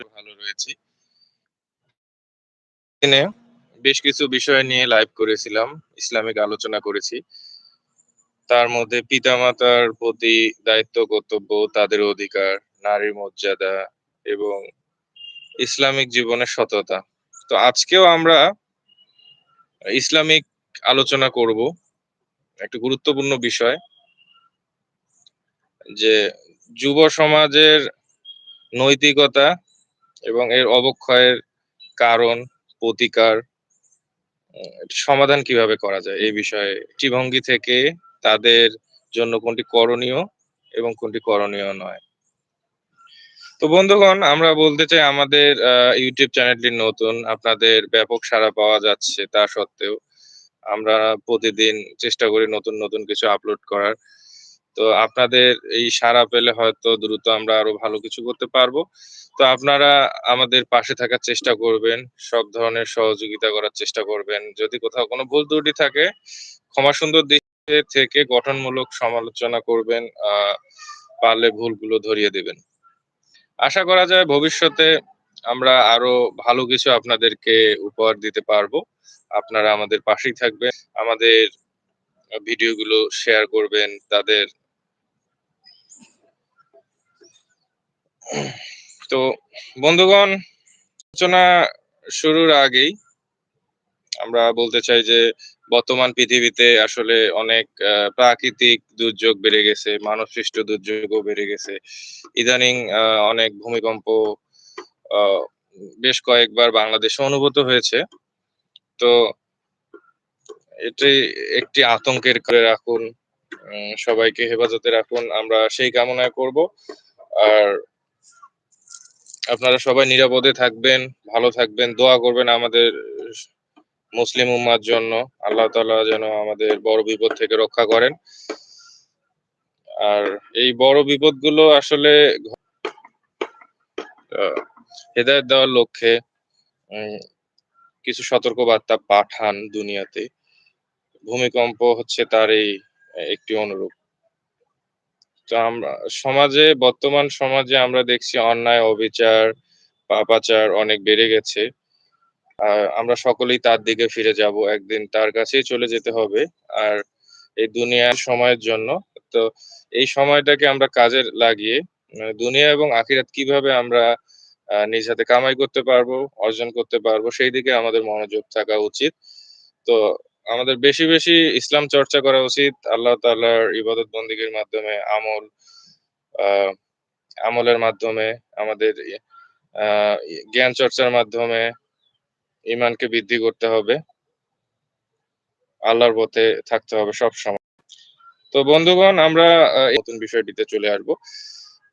ভালো রয়েছি। দিনে বেশ কিছু বিষয় নিয়ে লাইভ করেছিলাম, ইসলামিক আলোচনা করেছি। তার মধ্যে পিতামাতার প্রতি দায়িত্ব কর্তব্য, তাদের অধিকার, নারীর মর্যাদা এবং ইসলামিক জীবনের সততা। তো আজকেও আমরা ইসলামিক আলোচনা করব। একটা গুরুত্বপূর্ণ বিষয়। যে যুব সমাজের নৈতিকতা এবং এর অবক্ষয়ের কারণ, প্রতিকার সমাধান কীভাবে করা যায় এই বিষয়ে দৃষ্টিভঙ্গি থেকে তাদের জন্য কোনটি করণীয় এবং কোনটি করণীয় নয়। তো বন্ধুগণ আমরা বলতে চাই আমাদের YouTube চ্যানেলটি নতুন। আপনাদের ব্যাপক সাড়া পাওয়া যাচ্ছে তা সত্ত্বেও আমরা প্রতিদিন চেষ্টা করি নতুন, নতুন কিছু আপলোড করার। তো আপনাদের এই সাড়া পেলে হয়তো দ্রুত আমরা আরও ভালো কিছু করতে পারব। তো আপনারা আমাদের পাশে থাকার চেষ্টা করবেন। সব ধরনের সহযোগিতা করার চেষ্টা করবেন। যদি কোথাও কোনো ভুল ত্রুটি থাকে, ক্ষমা সুন্দর দৃষ্টিতে থেকে গঠনমূলক সমালোচনা করবেন। পারলে ভুলগুলো ধরিয়ে দেবেন আশা করা যায় ভবিষ্যতে আমরা আরও ভালো কিছু আপনাদেরকে উপহার দিতে পারব। আপনারা আমাদের পাশেই থাকবেন। আমাদের ভিডিওগুলো শেয়ার করবেন। তাদের তো বন্ধুগণ আলোচনা শুরুর আগেই আমরা বলতে চাই যে বর্তমান পৃথিবীতে আসলে অনেক প্রাকৃতিক দুর্যোগ বেড়ে গেছে, মানবসৃষ্ট দুর্যোগও বেড়ে গেছে। ইদানিং অনেক ভূমিকম্প বেশ কয়েকবার বাংলাদেশে অনুভূত হয়েছে। তো এটি একটি আতঙ্কের করে রাখুন। সবাইকে হেফাজতে রাখুন। আমরা সেই কামনা করব। আর আপনারা সবাই নিরাপদে থাকবেন, ভালো থাকবেন, দোয়া করবেন আমাদের মুসলিম উম্মার জন্য। আল্লাহ তালা যেন আমাদের বড় বিপদ থেকে রক্ষা করেন। আর এই বড় বিপদগুলো আসলে হেদায়েত দেওয়ার লক্ষ্যে কিছু সতর্কবার্তা পাঠান দুনিয়াতে। ভূমিকম্প হচ্ছে তার এই একটি অনুরূপ। তো আমরা সমাজে বর্তমান সমাজে আমরা দেখছি অন্যায়, অবিচার, পাপাচার অনেক বেড়ে গেছে। আ আমরা সকলেই তার দিকে ফিরে যাব। একদিন তার কাছেই চলে যেতে হবে। আর এই দুনিয়ার সময়ের জন্য তো এই সময়টাকে আমরা কাজে লাগিয়ে দুনিয়া এবং আখিরাত কীভাবে আমরা নিজ হাতে কামাই করতে পারব, অর্জন করতে পারব সেই দিকে আমাদের মনোযোগ থাকা উচিত। তো আমাদের বেশি, বেশি ইসলাম চর্চা করা উচিত। আল্লাহ তাআলার ইবাদত বন্দেগীর মাধ্যমে আমল আমলের মাধ্যমে আমাদের জ্ঞান চর্চার মাধ্যমে ইমানকে বৃদ্ধি করতে হবে। আল্লাহর পথে থাকতে হবে সবসময়। তো বন্ধুগণ আমরা নতুন বিষয়টিতে চলে আসব।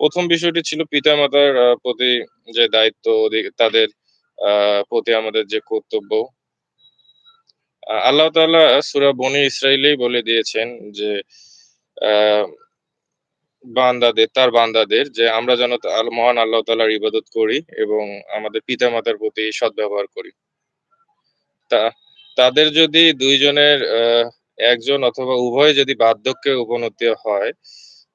প্রথম বিষয়টি ছিল পিতামাতার প্রতি যে দায়িত্ব তাদের প্রতি আমাদের যে কর্তব্য। আল্লাহ তাআলা সূরা বনী ইসরাইলেই বলে দিয়েছেন যে বান্দাদের তার বান্দাদের যে আমরা যেন মহান আল্লাহ তাআলার ইবাদত করি এবং আমাদের পিতামাতার প্রতি সদ্ব্যবহার করি। তা তাদের যদি ২ জনের একজন অথবা উভয় যদি বার্ধক্যে উপনীত হয়,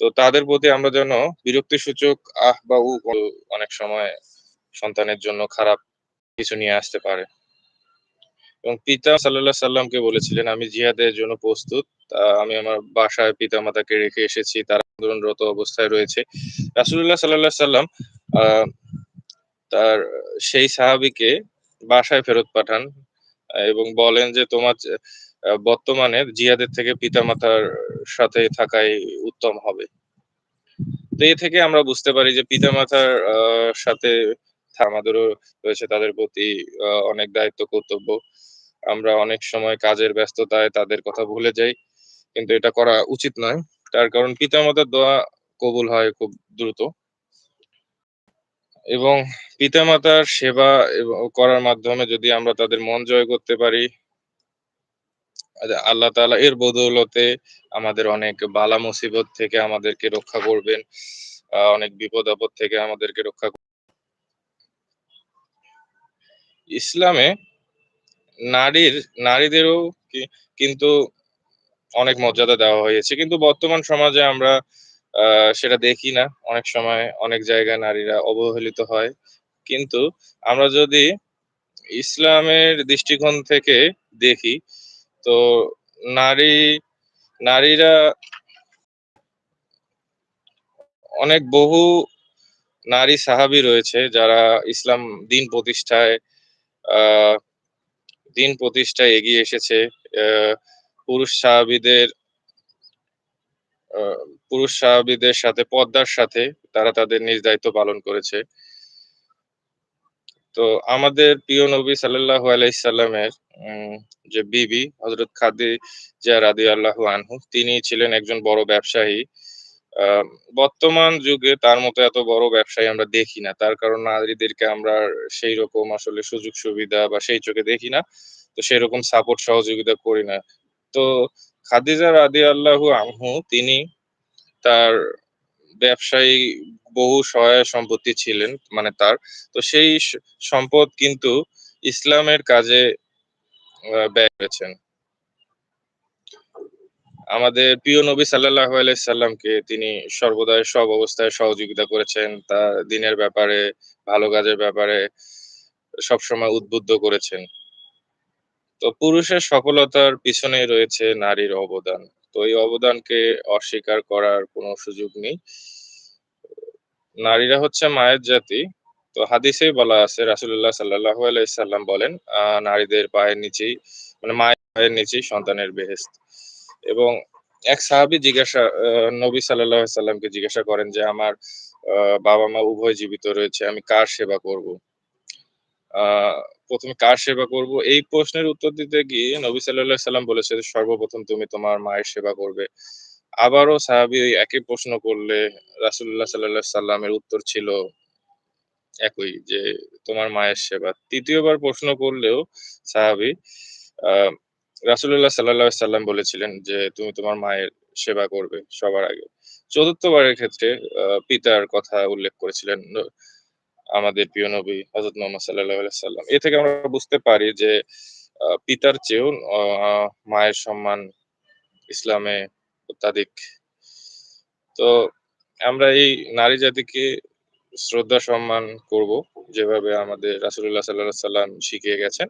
তো তাদের প্রতি আমরা যেন বিরক্তিসূচক আহ বা অনেক সময় সন্তানের জন্য খারাপ কিছু নিয়ে আসতে পারে। এবং পিতা সাল্লাল্লাহু সাল্লামকে বলেছিলেন, "আমি জিহাদের জন্য প্রস্তুত। আমি আমার বাসায় পিতা মাতাকে রেখে এসেছি। তারা আন্দোলনরত অবস্থায় রয়েছে।" রাসুল্লাহ সাল্লাল্লাহু সাল্লাম তার সেই সাহাবিকে বাসায় ফেরত পাঠান এবং বলেন যে, "তোমার বর্তমানে জিয়াদের থেকে পিতামাতার সাথে থাকাই উত্তম হবে।" তো এ থেকে আমরা বুঝতে পারি যে পিতামাতার সাথে আমাদেরও রয়েছে তাদের প্রতি অনেক দায়িত্ব কর্তব্য। আমরা অনেক সময় কাজের ব্যস্ততায় তাদের কথা ভুলে যাই। কিন্তু এটা করা উচিত নয়। তার কারণ পিতামাতার দোয়া কবুল হয় খুব দ্রুত। এবং পিতামাতার সেবা করার মাধ্যমে যদি আমরা তাদের মন জয় করতে পারি, আল্লাহ তাআলা এর বদৌলতে আমাদের অনেক বালা মুসিবত থেকে আমাদেরকে রক্ষা করবেন। অনেক বিপদ-আপদ থেকে আমাদেরকে রক্ষা ইসলামে নারীর, নারীদেরও কিন্তু অনেক মর্যাদা দেওয়া হয়েছে। কিন্তু বর্তমান সমাজে আমরা সেটা দেখি না। অনেক সময় অনেক জায়গায় নারীরা অবহেলিত হয়। কিন্তু আমরা যদি ইসলামের দৃষ্টিকোণ থেকে দেখি, তো নারী, নারীরা অনেক বহু নারী সাহাবী রয়েছে যারা ইসলাম দিন প্রতিষ্ঠায় আ দিন প্রতিষ্ঠায় এগিয়ে এসেছে। পুরুষ সাহাবীদের পুরুষ সাহাবিদের সাথে পদ্মার সাথে তারা তাদের নিজ দায়িত্ব পালন করেছে। তো আমাদের প্রিয় নবী সাল্লাল্লাহু আলাইহি সাল্লামের, উম, যে বিবি হযরত খাদিজা আল্লাহ আনহু, তিনি ছিলেন একজন বড় ব্যবসায়ী। বর্তমান যুগে তার মতো এত বড় ব্যবসায়ী আমরা দেখি না। তার কারণ নারীদেরকে আমরা সেই রকম আসলে সুযোগ সুবিধা বা সেই চোখে দেখি না। তো সেরকম সাপোর্ট সহযোগিতা করি না। তো খাদিজা রাদিয়াল্লাহু আনহু, তিনি তার ব্যবসায়ী বহু সহায় সম্পত্তি ছিলেন মানে তার। তো সেই সম্পদ কিন্তু ইসলামের কাজে ব্যয় করেছেন। আমাদের প্রিয় নবী সাল্লাল্লাহু আলাইহি সাল্লামকে তিনি সর্বদাই সব অবস্থায় সহযোগিতা করেছেন। তার দিনের ব্যাপারে, ভালো কাজের ব্যাপারে সবসময় উদ্বুদ্ধ করেছেন। তো পুরুষের সফলতার পিছনেই রয়েছে নারীর অবদান। তো এই অবদানকে অস্বীকার করার কোনো সুযোগ নেই। নারীরা হচ্ছে মায়ের জাতি। তো হাদিসেই বলা আছে রাসুল্লাহ সাল্লাল্লাহু আলাইহি সাল্লাম বলেন, নারীদের পায়ের নিচেই মানে মায়ের পায়ের নিচেই সন্তানের বেহেশত। এবং এক সাহাবী জিজ্ঞাসা নবী আলাইহি সাল্লামকে জিজ্ঞাসা করেন যে, "আমার আ বাবা-মা উভয় জীবিত রয়েছে। আমি কার সেবা করব?" ১ম কার সেবা করব? এই প্রশ্নের উত্তর দিতে গিয়ে নবী আলাইহি সাল্লাম বলেছেন, "সর্বপ্রথম তুমি তোমার মায়ের সেবা করবে।" আবারও সাহাবী ওই একই প্রশ্ন করলে রাসুল্লাহ আলাইহি সাল্লামের উত্তর ছিল একই যে, "তোমার মায়ের সেবা।" তৃতীয়বার প্রশ্ন করলেও সাহাবী আ রাসূলুল্লাহ সাল্লাল্লাহু আলাইহি সাল্লাম বলেছিলেন যে, "তুমি তোমার মায়ের সেবা করবে সবার আগে।" চতুর্থবারের ক্ষেত্রে পিতার কথা উল্লেখ করেছিলেন আমাদের প্রিয় নবী হযরত মুহাম্মদ আলাইহি সাল্লাম। এ থেকে আমরা বুঝতে পারি যে, পিতার চেয়েও মায়ের সম্মান ইসলামে অত্যাধিক। তো আমরা এই নারী জাতিকে শ্রদ্ধা সম্মান করব, যেভাবে আমাদের রাসুল্লাহ আলাইহি সাল্লাম শিখিয়ে গেছেন।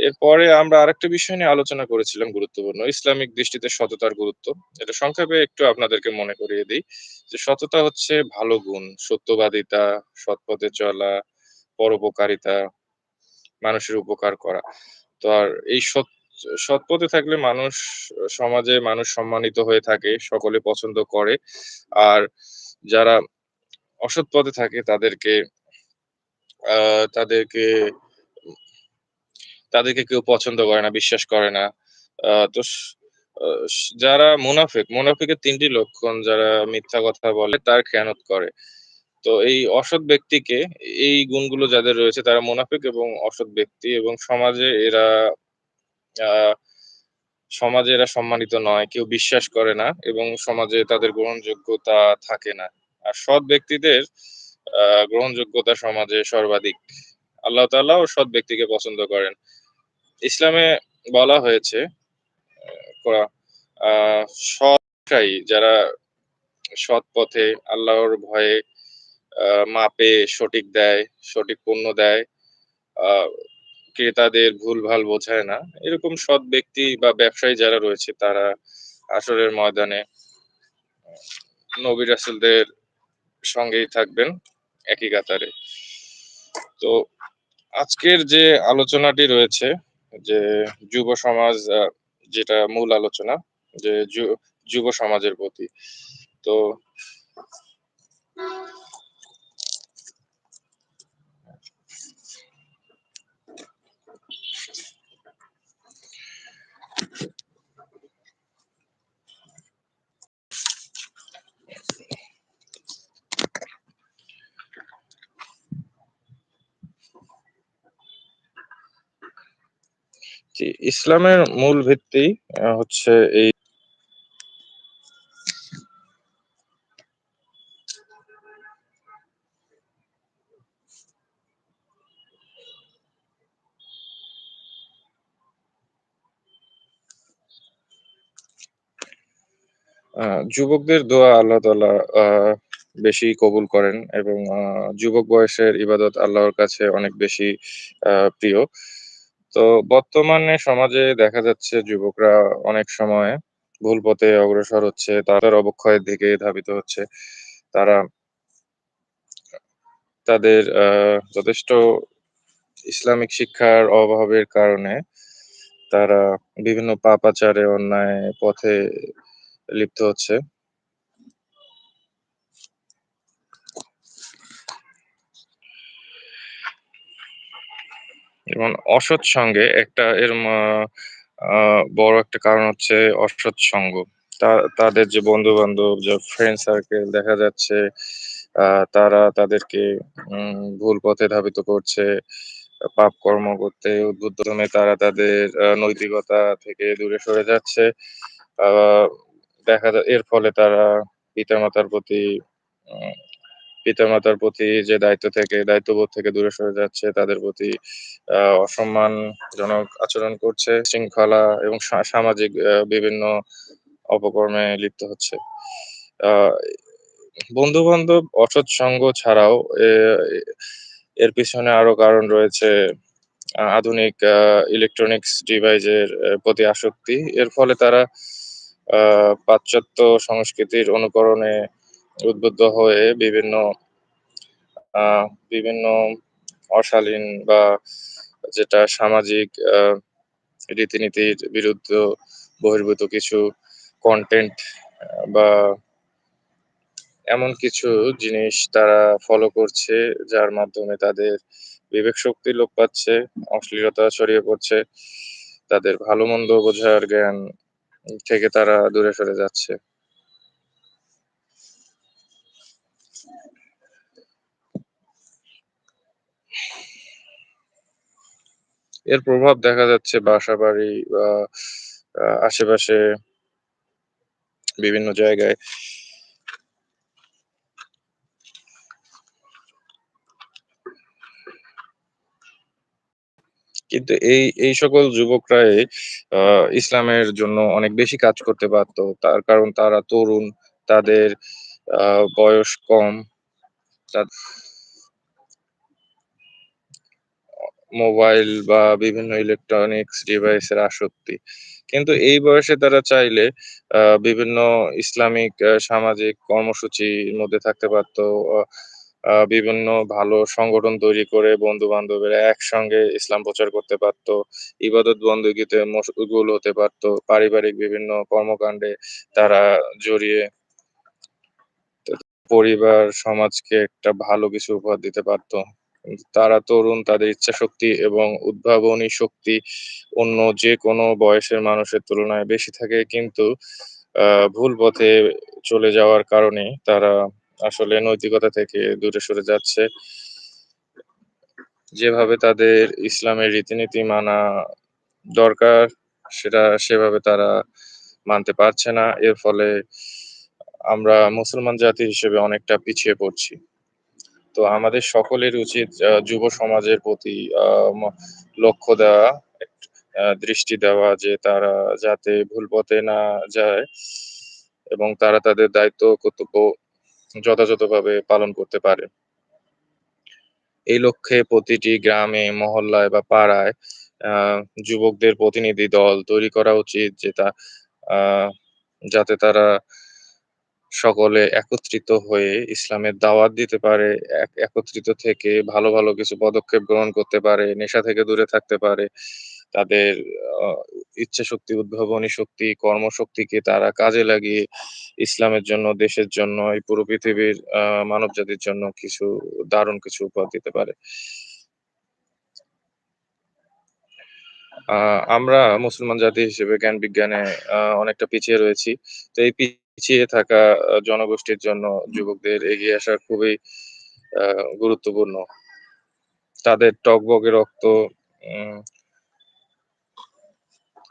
এরপরে আমরা আরেকটা বিষয় নিয়ে আলোচনা করেছিলাম গুরুত্বপূর্ণ, ইসলামিক দৃষ্টিতে সততার গুরুত্ব। এটা সংক্ষেপে একটু আপনাদেরকে মনে করিয়ে দিই যে, সততা হচ্ছে ভালো গুণ, সত্যবাদিতা, সৎ পথে চলা, পরোপকারিতা, মানুষের উপকার করা। তো আর এই সৎ সৎ পথে থাকলে মানুষ সমাজে মানুষ সম্মানিত হয়ে থাকে, সকলে পছন্দ করে। আর যারা অসৎ পথে থাকে তাদেরকে তাদেরকে তাদেরকে কেউ পছন্দ করে না, বিশ্বাস করে না। তো যারা মুনাফিক, মুনাফিকের তিনটি লক্ষণ যারা মিথ্যা কথা বলে, তার খেয়ানত করে। তো এই অসৎ ব্যক্তিকে এই গুণগুলো যাদের রয়েছে তারা মুনাফিক এবং অসৎ ব্যক্তি এবং সমাজে এরা সমাজে এরা সম্মানিত নয়। কেউ বিশ্বাস করে না এবং সমাজে তাদের গ্রহণযোগ্যতা থাকে না। আর সৎ ব্যক্তিদের আ গ্রহণযোগ্যতা সমাজে সর্বাধিক। আল্লাহ তাআলাও সৎ ব্যক্তিকে পছন্দ করেন। ইসলামে বলা হয়েছে সৎকারী যারা সৎ পথে আল্লাহর ভয়ে মাপে সঠিক দেয়, সঠিক পণ্য দেয়, ক্রেতাদের ভুলভাল বোঝায় না। এরকম সৎ ব্যক্তি বা ব্যবসায়ী যারা রয়েছে তারা হাসরের ময়দানে নবী রাসূলদের সঙ্গেই থাকবেন একই কাতারে। তো আজকের যে আলোচনাটি রয়েছে যে যুব সমাজ যেটা মূল আলোচনা যু যুব সমাজের প্রতি। তো জি, ইসলামের মূল ভিত্তি হচ্ছে এই যুবকদের দোয়া আল্লাহ তালা বেশি কবুল করেন এবং যুবক বয়সের ইবাদত আল্লাহর কাছে অনেক বেশি প্রিয়। তো বর্তমানে সমাজে দেখা যাচ্ছে যুবকরা অনেক সময় ভুল পথে অগ্রসর হচ্ছে, তাদের অবক্ষয়ের দিকে ধাবিত হচ্ছে। তারা তাদের যথেষ্ট ইসলামিক শিক্ষার অভাবের কারণে তারা বিভিন্ন পাপাচারে অন্যায় পথে লিপ্ত হচ্ছে। এবং অসৎ সঙ্গে একটা এর বড় একটা কারণ হচ্ছে অসৎ সঙ্গ। তাদের যে বন্ধু-বান্ধব, যে ফ্রেন্ড সার্কেল দেখা যাচ্ছে তারা তাদেরকে ভুল পথে ধাবিত করছে। পাপ কর্ম করতে উদ্বুদ্ধ দমে তারা তাদের নৈতিকতা থেকে দূরে সরে যাচ্ছে। দেখা এর ফলে তারা পিতামাতার প্রতি পিতামাতার প্রতি যে দায়িত্ব থেকে দায়িত্ববোধ থেকে দূরে সরে যাচ্ছে, তাদের প্রতি অসম্মানজনক আচরণ করছে, শৃঙ্খলা এবং সামাজিক বিভিন্ন অপকর্মে লিপ্ত হচ্ছে। আ বন্ধু-বান্ধব, অসৎ সঙ্গ ছাড়াও এর পিছনে আরও কারণ রয়েছে আধুনিক ইলেকট্রনিক্স ডিভাইসের প্রতি আসক্তি। এর ফলে তারা পাশ্চাত্য সংস্কৃতির অনুকরণে উদ্বুদ্ধ হয়ে বিভিন্ন বিভিন্ন অশালীন বা যেটা সামাজিক রীতিনীতির বিরুদ্ধ বহির্ভূত কিছু কন্টেন্ট বা এমন কিছু জিনিস তারা ফলো করছে, যার মাধ্যমে তাদের বিবেক শক্তি লোপ পাচ্ছে, অশ্লীলতা ছড়িয়ে পড়ছে। তাদের ভালো-মন্দ বোঝার জ্ঞান থেকে তারা দূরে সরে যাচ্ছে। এর প্রভাব দেখা যাচ্ছে বাসা-বাড়ি বা আশেপাশে বিভিন্ন জায়গায়। কিন্তু এই, এই সকল যুবকরাই ইসলামের জন্য অনেক বেশি কাজ করতে পারত। তার কারণ তারা তরুণ, তাদের বয়স কম। মোবাইল বা বিভিন্ন ইলেকট্রনিক্স ডিভাইসের আসক্তি। কিন্তু এই বয়সে তারা চাইলে বিভিন্ন ইসলামিক সামাজিক কর্মসূচির মধ্যে থাকতে পারত। বিভিন্ন ভালো সংগঠন তৈরি করে বন্ধু-বান্ধবেরা একসঙ্গে ইসলাম প্রচার করতে পারত। ইবাদত বন্দেগীতে মশগুল হতে পারত। পারিবারিক বিভিন্ন কর্মকাণ্ডে তারা জড়িয়ে পরিবার, সমাজকে একটা ভালো কিছু উপহার দিতে পারত। তারা তরুণ, তাদের ইচ্ছাশক্তি এবং উদ্ভাবনী শক্তি অন্য যেকোনো বয়সের মানুষের তুলনায় বেশি থাকে। কিন্তু ভুল পথে চলে যাওয়ার কারণে তারা আসলে নৈতিকতা থেকে দূরে সরে যাচ্ছে। যেভাবে তাদের ইসলামের রীতিনীতি মানা দরকার, সেটা সেভাবে তারা মানতে পারছে না। এর ফলে আমরা মুসলমান জাতি হিসেবে অনেকটা পিছিয়ে পড়ছি। তো আমাদের সকলের উচিত যুব সমাজের প্রতি লক্ষ্য দেওয়া, দৃষ্টি দেওয়া যে তারা যাতে ভুল পথে না যায় এবং তারা তাদের দায়িত্ব কর্তব্য যথাযথভাবে পালন করতে পারে। এই লক্ষ্যে প্রতিটি গ্রামে, মহল্লায় বা পাড়ায় যুবকদের প্রতিনিধি দল তৈরি করা উচিত যে তা যাতে তারা সকলে একত্রিত হয়ে ইসলামের দাওয়াত দিতে পারে। এক একত্রিত থেকে ভালো, ভালো কিছু পদক্ষেপ গ্রহণ করতে পারে, নেশা থেকে দূরে থাকতে পারে। তাদের আ ইচ্ছাশক্তি, উদ্ভাবনী শক্তি, কর্মশক্তিকে তারা কাজে লাগিয়ে ইসলামের জন্য, দেশের জন্য, এই পুরো পৃথিবীর আ মানবজাতির জন্য কিছু দারুণ কিছু উপহার দিতে পারে। আমরা মুসলমান জাতি হিসেবে জ্ঞান-বিজ্ঞানে আ অনেকটা পিছিয়ে রয়েছি। তো এই পিছিয়ে থাকা জনগোষ্ঠীর জন্য যুবকদের এগিয়ে আসা খুবই গুরুত্বপূর্ণ। তাদের টগবগে রক্ত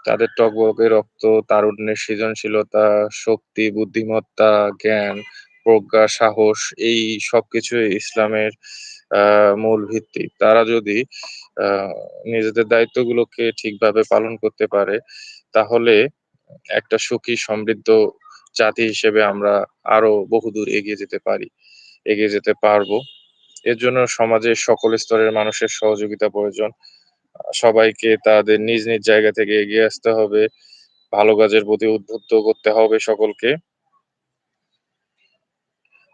তাদের টগবগে রক্ত, তারুণ্যের সৃজনশীলতা, শক্তি, বুদ্ধিমত্তা, জ্ঞান, প্রজ্ঞা, সাহস এই সবকিছুই ইসলামের মূল ভিত্তি। তারা যদি নিজেদের দায়িত্বগুলোকে ঠিকভাবে পালন করতে পারে, তাহলে একটা সুখী সমৃদ্ধ জাতি হিসেবে আমরা আরও বহুদূর এগিয়ে যেতে পারি, এগিয়ে যেতে পারব। এর জন্য সমাজের সকল স্তরের মানুষের সহযোগিতা প্রয়োজন। সবাইকে তাদের নিজ, নিজ জায়গা থেকে এগিয়ে আসতে হবে। ভালো কাজের প্রতি উদ্বুদ্ধ করতে হবে সকলকে।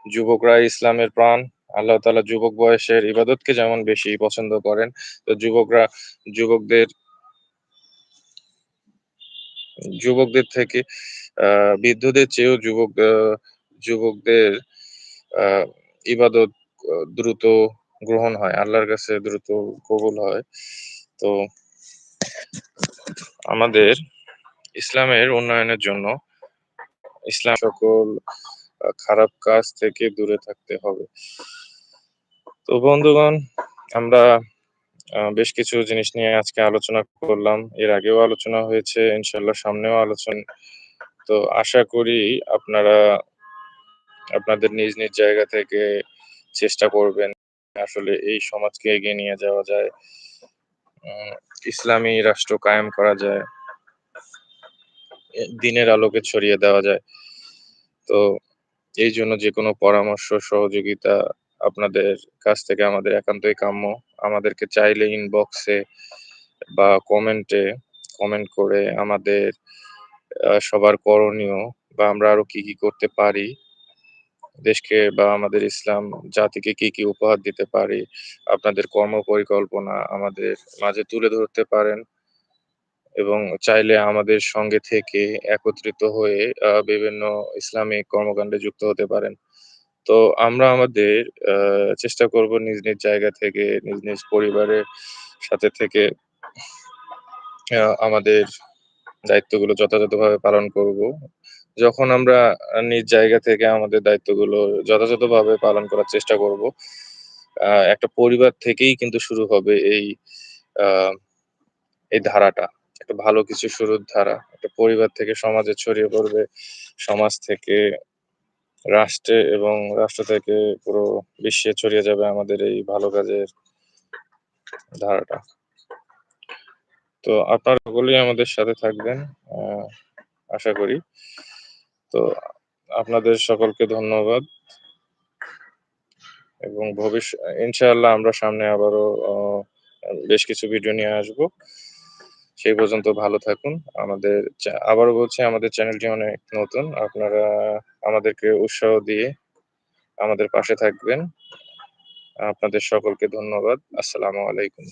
যুবকরা ইসলামের প্রাণ। আল্লাহ তালা যুবক বয়সের ইবাদতকে যেমন বেশি পছন্দ করেন, তো যুবকরা যুবকদের যুবকদের থেকে আ বৃদ্ধদের চেয়েও যুবক যুবকদের আ ইবাদত দ্রুত গ্রহণ হয়। আল্লাহর কাছে দ্রুত কবুল হয়। তো আমাদের ইসলামের উন্নয়নের জন্য ইসলাম সকল খারাপ কাজ থেকে দূরে থাকতে হবে। তো বন্ধুগণ, আমরা বেশ কিছু জিনিস নিয়ে আজকে আলোচনা করলাম। এর আগেও আলোচনা হয়েছে, ইনশাআল্লাহ সামনেও আলোচনা তো আশা করি আপনারা আপনাদের নিজ, নিজ জায়গা থেকে চেষ্টা করবেন। আসলে এই সমাজকে এগিয়ে নিয়ে যাওয়া যায়। ইসলামী রাষ্ট্র কায়েম করা যায়। দিনের আলোকে ছড়িয়ে দেওয়া যায়। তো এইজন্য যেকোনো পরামর্শ, সহযোগিতা আপনাদের কাছ থেকে আমাদের একান্তই কাম্য। আমাদেরকে চাইলে ইনবক্সে বা কমেন্টে কমেন্ট করে আমাদের সবার করণীয় বা আমরা আরও কি, কি করতে পারি, দেশকে বা আমাদের ইসলাম জাতিকে কি, কি উপহার দিতে পারি, আপনাদের কর্ম পরিকল্পনা আমাদের মাঝে তুলে ধরতে পারেন। এবং চাইলে আমাদের সঙ্গে থেকে একত্রিত হয়ে বিভিন্ন ইসলামিক কর্মকাণ্ডে যুক্ত হতে পারেন। তো আমরা আমাদের চেষ্টা করব নিজ, নিজ জায়গা থেকে নিজ, নিজ পরিবারের সাথে থেকে আমাদের দায়িত্বগুলো যথাযথভাবে পালন করব। যখন আমরা নিজ জায়গা থেকে আমাদের দায়িত্বগুলো যথাযথভাবে পালন করার চেষ্টা করব, একটা পরিবার থেকেই কিন্তু শুরু হবে এই এই ধারাটা। একটা ভালো কিছু শুরুর ধারা। একটা পরিবার থেকে সমাজে ছড়িয়ে পড়বে। সমাজ থেকে রাষ্ট্রে এবং রাষ্ট্র থেকে পুরো বিশ্বে ছড়িয়ে যাবে আমাদের এই ভালো কাজের ধারাটা। তো আপনারা সকলেই আমাদের সাথে থাকবেন। আশা করি। তো আপনাদের সকলকে ধন্যবাদ। এবং ভবিষ্য ইনশাআল্লাহ আমরা সামনে আবারও বেশ কিছু ভিডিও নিয়ে আসব। সেই পর্যন্ত ভালো থাকুন। আমাদের আবার আবারও বলছি, আমাদের চ্যানেলটি অনেক নতুন। আপনারা আমাদেরকে উৎসাহ দিয়ে আমাদের পাশে থাকবেন। আপনাদের সকলকে ধন্যবাদ। আসসালামু আলাইকুম।